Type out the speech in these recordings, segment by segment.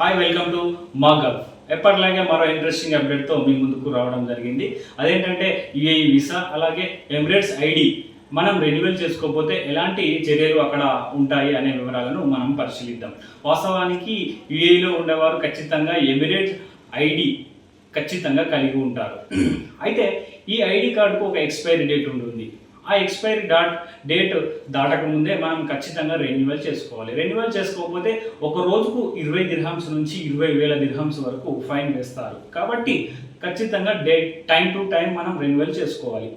Hi welcome to మాగవ్ ఎప్పటిలాగే మరో interesting అప్డేట్తో మీ ముందుకు రావడం జరిగింది. అదేంటంటే యుఏఈ వీసా అలాగే ఎమిరేట్స్ ఐడి మనం రెన్యువల్ చేసుకోకపోతే ఎలాంటి చర్యలు అక్కడ ఉంటాయి అనే వివరాలను మనం పరిశీలిద్దాం. వాస్తవానికి యుఏఈలో ఉండేవారు ఖచ్చితంగా ఎమిరేట్స్ ఐడి ఖచ్చితంగా కలిగి ఉంటారు. అయితే ఈ ఐడి కార్డుకు ఒక ఎక్స్పైరీ డేట్ ఉంటుంది. ఆ ఎక్స్పైరీ డాట్ డేట్ దాటక ముందే మనం ఖచ్చితంగా రెన్యువల్ చేసుకోవాలి. రెన్యువల్ చేసుకోకపోతే ఒక రోజుకు ఇరవై దిర్హమ్స్ నుంచి ఇరవై వేల దిర్హమ్స్ వరకు ఫైన్ వేస్తారు. కాబట్టి ఖచ్చితంగా డేట్ టైం టు టైం మనం రెన్యువల్ చేసుకోవాలి.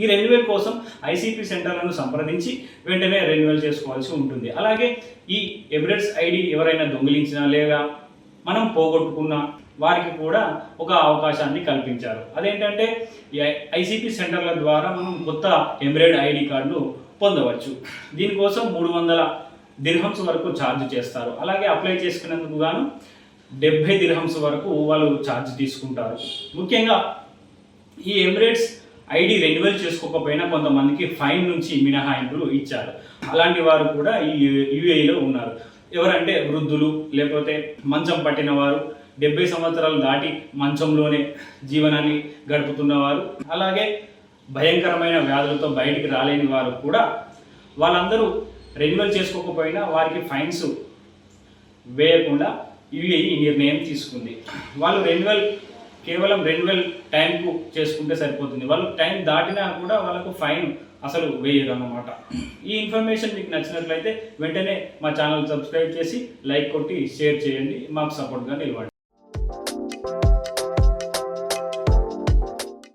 ఈ రెన్యువల్ కోసం ఐసీపీ సెంటర్లను సంప్రదించి వెంటనే రెన్యువల్ చేసుకోవాల్సి ఉంటుంది. అలాగే ఈ ఎవిడెన్స్ ఐడి ఎవరైనా దొంగిలించినా లేదా మనం పోగొట్టుకున్న వారికి కూడా ఒక అవకాశాన్ని కల్పించారు అదేంటంటే ఐసీపీ సెంటర్ల ద్వారా మనం కొత్త ఎంబ్రాయిడ్ ఐడి కార్డును పొందవచ్చు దీనికోసం మూడు వందల దిర్హంస్ వరకు ఛార్జ్ చేస్తారు అలాగే అప్లై చేసుకునేందుకు గాను డెబ్బై దిర్హంస్ వరకు వాళ్ళు ఛార్జ్ తీసుకుంటారు ముఖ్యంగా ఈ ఎమిరేట్స్ ఐడి రెన్యువల్ చేసుకోకపోయినా కొంతమందికి ఫైన్ నుంచి మినహాయింపులు ఇచ్చారు అలాంటి వారు కూడా ఈ యుఏఈలో ఉన్నారు ఎవరంటే వృద్ధులు లేకపోతే మంచం పట్టిన వారు డెబ్బై సంవత్సరాలు దాటి మంచంలోనే జీవనాన్ని గడుపుతున్నవారు. అలాగే భయంకరమైన వ్యాధులతో బయటికి రాలేని వారు కూడా వాళ్ళందరూ రెన్యువల్ చేసుకోకపోయినా వారికి ఫైన్స్ వేయకుండా యుఏఈ ఈ నిర్ణయం తీసుకుంది. వాళ్ళు రెన్యువల్ కేవలం రెన్యువల్ టైంకు చేసుకుంటే సరిపోతుంది. వాళ్ళు టైం దాటినా కూడా వాళ్ళకు ఫైన్ అసలు వేయరు అన్నమాట ఈ ఇన్ఫర్మేషన్ మీకు నచ్చినట్లయితే వెంటనే మా ఛానల్ సబ్స్క్రైబ్ చేసి లైక్ కొట్టి షేర్ చేయండి. మాకు సపోర్ట్గా నిలవండి